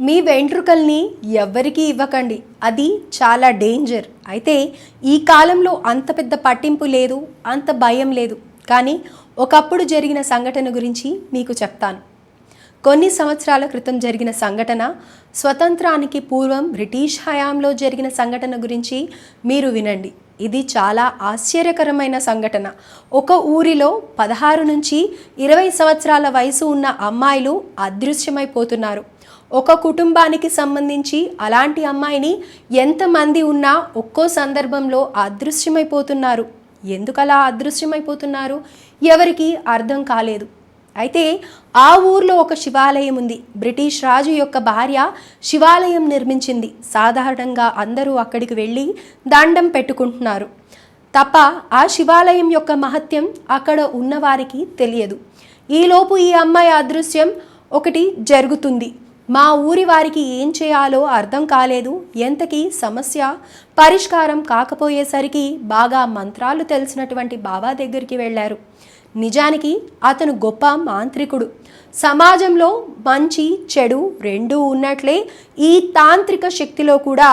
మీ వెంట్రుకల్ని ఎవ్వరికీ ఇవ్వకండి. అది చాలా డేంజర్. అయితే ఈ కాలంలో అంత పెద్ద పట్టింపు లేదు అంత భయం లేదు. కానీ ఒకప్పుడు జరిగిన సంఘటన గురించి మీకు చెప్తాను. కొన్ని సంవత్సరాల క్రితం జరిగిన సంఘటన స్వతంత్రానికి పూర్వం బ్రిటిష్ హయాంలో జరిగిన సంఘటన గురించి మీరు వినండి. ఇది చాలా ఆశ్చర్యకరమైన సంఘటన. ఒక ఊరిలో పదహారు నుంచి ఇరవై సంవత్సరాల వయసు ఉన్న అమ్మాయిలు అదృశ్యమైపోతున్నారు. ఒక కుటుంబానికి సంబంధించి అలాంటి అమ్మాయిని ఎంతమంది ఉన్నా ఒక్కో సందర్భంలో అదృశ్యమైపోతున్నారు. ఎందుకలా అదృశ్యమైపోతున్నారు? ఎవరికి అర్థం కాలేదు. అయితే ఆ ఊర్లో ఒక శివాలయం ఉంది. బ్రిటిష్ రాజు యొక్క భార్య శివాలయం నిర్మించింది. సాధారణంగా అందరూ అక్కడికి వెళ్ళి దండం పెట్టుకుంటున్నారు. తప్ప ఆ శివాలయం యొక్క మహత్యం అక్కడ ఉన్నవారికి తెలియదు. ఈలోపు ఈ అమ్మాయి అదృశ్యం ఒకటి జరుగుతుంది. మా ఊరి వారికి ఏం చేయాలో అర్థం కాలేదు. ఎంతకీ సమస్య? పరిష్కారం కాకపోయేసరికి బాగా మంత్రాలు తెలిసినటువంటి బాబా దగ్గరికి వెళ్ళారు. నిజానికి అతను గొప్ప మాంత్రికుడు. సమాజంలో మంచి చెడు రెండూ ఉన్నట్లే ఈ తాంత్రిక శక్తిలో కూడా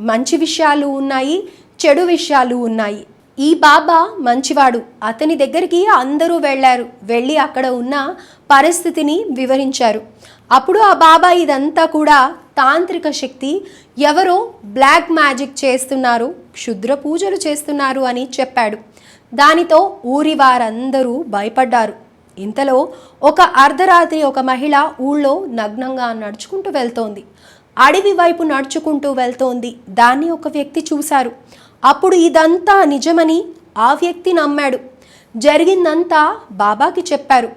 మంచి విషయాలు ఉన్నాయి చెడు విషయాలు ఉన్నాయి. ఈ బాబా మంచివాడు. అతని దగ్గరికి అందరూ వెళ్ళారు. వెళ్ళి అక్కడ ఉన్న పరిస్థితిని వివరించారు. అప్పుడు ఆ బాబా ఇదంతా కూడా తాంత్రిక శక్తి. ఎవరో బ్లాక్ మ్యాజిక్ చేస్తున్నారు క్షుద్ర పూజలు చేస్తున్నారు అని చెప్పాడు. దానితో ఊరి వారందరూ భయపడ్డారు. ఇంతలో ఒక అర్ధరాత్రి ఒక మహిళ ఊళ్ళో నగ్నంగా నడుచుకుంటూ వెళ్తోంది. అడవి వైపు నడుచుకుంటూ వెళ్తోంది. దాన్ని ఒక వ్యక్తి చూశారు. అప్పుడు ఇదంతా నిజమని ఆ వ్యక్తి నమ్మాడు. జరిగిందంతా బాబాకి చెప్పారు.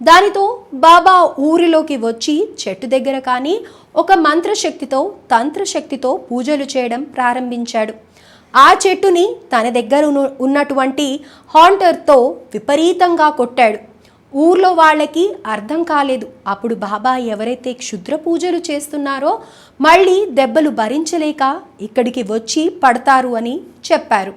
దానితో బాబా ఊరిలోకి వచ్చి చెట్టు దగ్గర కానీ ఒక మంత్రశక్తితో తంత్రశక్తితో పూజలు చేయడం ప్రారంభించాడు. ఆ చెట్టుని తన దగ్గర ఉన్నటువంటి హాంటర్తో విపరీతంగా కొట్టాడు. ఊర్లో వాళ్ళకి అర్థం కాలేదు. అప్పుడు బాబా ఎవరైతే క్షుద్ర పూజలు చేస్తున్నారో మళ్ళీ దెబ్బలు భరించలేక ఇక్కడికి వచ్చి పడతారు అని చెప్పారు.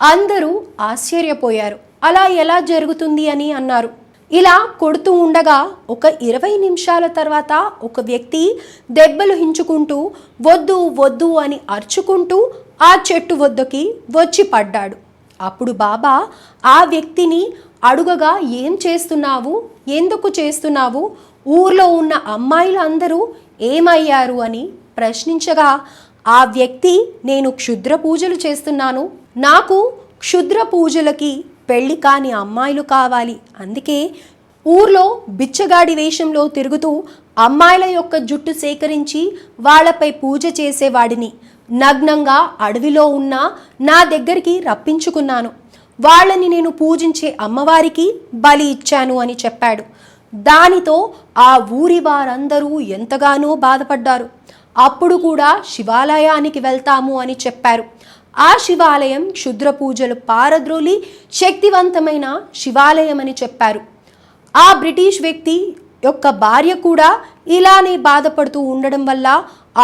అందరూ ఆశ్చర్యపోయారు. అలా ఎలా జరుగుతుంది అని అన్నారు. ఇలా కొడుతూ ఉండగా ఒక ఇరవై నిమిషాల తర్వాత ఒక వ్యక్తి దెబ్బలు హించుకుంటూ వద్దు వద్దు అని అరుచుకుంటూ ఆ చెట్టు వద్దకి వచ్చి పడ్డాడు. అప్పుడు బాబా ఆ వ్యక్తిని అడుగగా ఏం చేస్తున్నావు? ఎందుకు చేస్తున్నావు? ఊర్లో ఉన్న అమ్మాయిలు అందరూ ఏమయ్యారు? అని ప్రశ్నించగా ఆ వ్యక్తి నేను క్షుద్ర పూజలు చేస్తున్నాను. నాకు క్షుద్ర పూజలకి పెళ్ళి కాని అమ్మాయిలు కావాలి. అందుకే ఊర్లో బిచ్చగాడి వేషంలో తిరుగుతూ అమ్మాయిల యొక్క జుట్టు సేకరించి వాళ్ళపై పూజ చేసేవాడిని. నగ్నంగా అడవిలో ఉన్న నా దగ్గరికి రప్పించుకున్నాను. వాళ్ళని నేను పూజించే అమ్మవారికి బలి ఇచ్చాను అని చెప్పాడు. దానితో ఆ ఊరి వారందరూ ఎంతగానో బాధపడ్డారు. అప్పుడు కూడా శివాలయానికి వెళ్తాము అని చెప్పారు. ఆ శివాలయం క్షుద్ర పూజలు పారద్రోలి శక్తివంతమైన శివాలయం అని చెప్పారు. ఆ బ్రిటిష్ వ్యక్తి యొక్క భార్య కూడా ఇలానే బాధపడుతూ ఉండడం వల్ల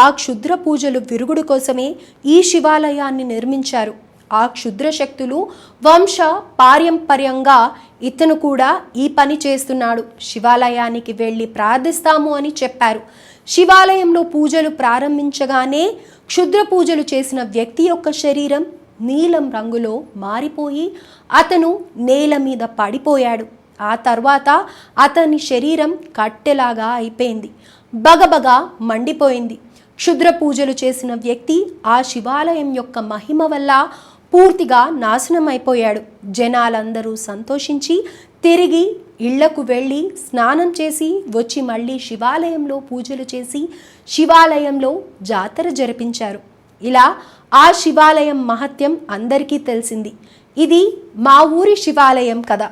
ఆ క్షుద్ర పూజలు విరుగుడు కోసమే ఈ శివాలయాన్ని నిర్మించారు. ఆ క్షుద్ర శక్తులు వంశ పారంపర్యంగా ఇతను కూడా ఈ పని చేస్తున్నాడు. శివాలయానికి వెళ్ళి ప్రార్థిస్తాము అని చెప్పారు. శివాలయంలో పూజలు ప్రారంభించగానే క్షుద్ర పూజలు చేసిన వ్యక్తి యొక్క శరీరం నీలం రంగులో మారిపోయి అతను నేల మీద పడిపోయాడు. ఆ తర్వాత అతని శరీరం కట్టెలాగా అయిపోయింది. బగబగా మండిపోయింది. క్షుద్ర పూజలు చేసిన వ్యక్తి ఆ శివాలయం యొక్క మహిమ వల్ల పూర్తిగా నాశనం అయిపోయాడు జనాలందరూ సంతోషించి తిరిగి ఇళ్ళకు వెళ్ళి స్నానం చేసి వచ్చి మళ్ళీ శివాలయంలో పూజలు చేసి శివాలయంలో జాతర జరిపించారు. ఇలా ఆ శివాలయం మహత్యం అందరికీ తెలిసింది. ఇది మా ఊరి శివాలయం కదా.